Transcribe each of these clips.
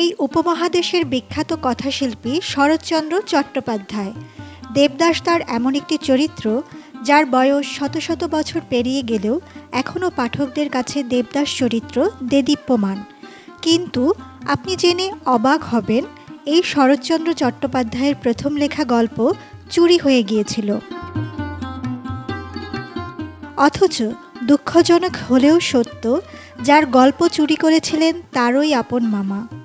এই উপমহাদেশের বিখ্যাত কথাশিল্পী শরৎচন্দ্র চট্টোপাধ্যায়। দেবদাস তার এমন একটি চরিত্র, যার বয়স শত শত বছর পেরিয়ে গেলেও এখনও পাঠকদের কাছে দেবদাস চরিত্র দেদীপ্যমান। কিন্তু আপনি জেনে অবাক হবেন, এই শরৎচন্দ্র চট্টোপাধ্যায়ের প্রথম লেখা গল্প চুরি হয়ে গিয়েছিল। অথচ দুঃখজনক হলেও সত্য, যার গল্প চুরি করেছিলেন তারই আপন মামা।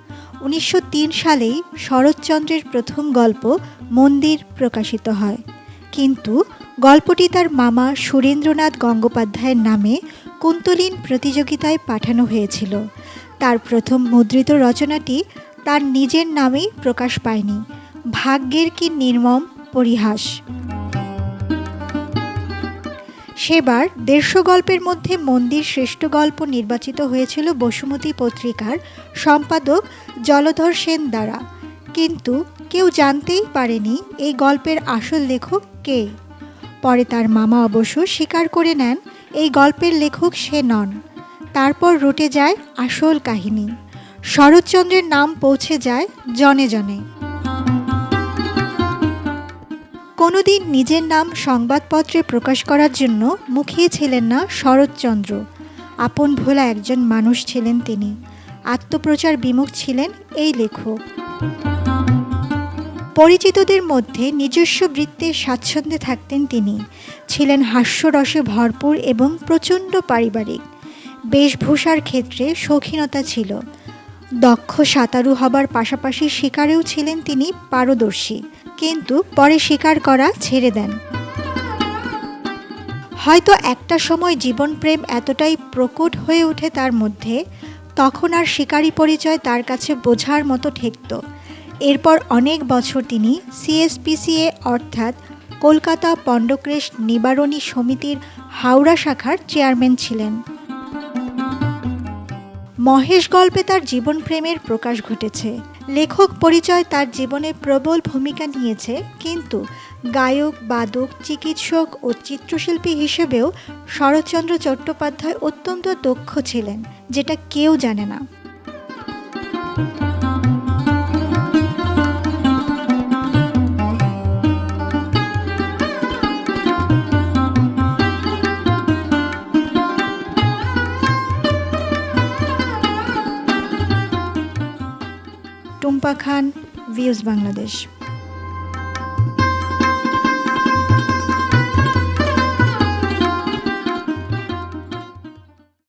উনিশশো তিন সালেই শরৎচন্দ্রের প্রথম গল্প মন্দির প্রকাশিত হয়। কিন্তু গল্পটি তার মামা সুরেন্দ্রনাথ গঙ্গোপাধ্যায়ের নামে কুন্তলীন প্রতিযোগিতায় পাঠানো হয়েছিল। তার প্রথম মুদ্রিত রচনাটি তার নিজের নামেই প্রকাশ পায়নি। ভাগ্যের কি নির্মম পরিহাস। সেবার দেড়শো গল্পের মধ্যে মন্দির শ্রেষ্ঠ গল্প নির্বাচিত হয়েছিল বসুমতী পত্রিকার সম্পাদক জলধর সেন দ্বারা। কিন্তু কেউ জানতেই পারেনি এই গল্পের আসল লেখক কে। পরে তার মামা অবশ্য স্বীকার করে নেন এই গল্পের লেখক সে নন। তারপর রুটে যায় আসল কাহিনী। শরৎচন্দ্রের নাম পৌঁছে যায় জনে জনে। কোনোদিন নিজের নাম সংবাদপত্রে প্রকাশ করার জন্য মুখিয়ে ছিলেন না শরৎচন্দ্র। আপন ভোলা একজন মানুষ ছিলেন তিনি। আত্মপ্রচার বিমুখ ছিলেন এই লেখক। পরিচিতদের মধ্যে নিজস্ব বৃত্তে স্বাচ্ছন্দ্যে থাকতেন তিনি। ছিলেন হাস্যরসে ভরপুর এবং প্রচণ্ড পারিবারিক। বেশভূষার ক্ষেত্রে শৌখিনতা ছিল। দক্ষ সাঁতারু হবার পাশাপাশি শিকারেও ছিলেন তিনি পারদর্শী। কিন্তু পরে শিকার করা ছেড়ে দেন। হয়তো একটা সময় জীবনপ্রেম এতটাই প্রকট হয়ে ওঠে তার মধ্যে, তখন আর শিকারী পরিচয় তার কাছে বোঝার মতো ঠেকত। এরপর অনেক বছর তিনি সিএসপিসিএ অর্থাৎ কলকাতা পণ্ডক্রেশ নিবারণী সমিতির হাওড়া শাখার চেয়ারম্যান ছিলেন। মহেশ গল্পে তার জীবন প্রেমের প্রকাশ ঘটেছে। লেখক পরিচয় তার জীবনে প্রবল ভূমিকা নিয়েছে, কিন্তু গায়ক, বাদক, চিকিৎসক ও চিত্রশিল্পী হিসেবেও শরৎচন্দ্র চট্টোপাধ্যায় অত্যন্ত দক্ষ ছিলেন, যেটা কেউ জানে না। টুম্পা খান ভিউজ বাংলাদেশ।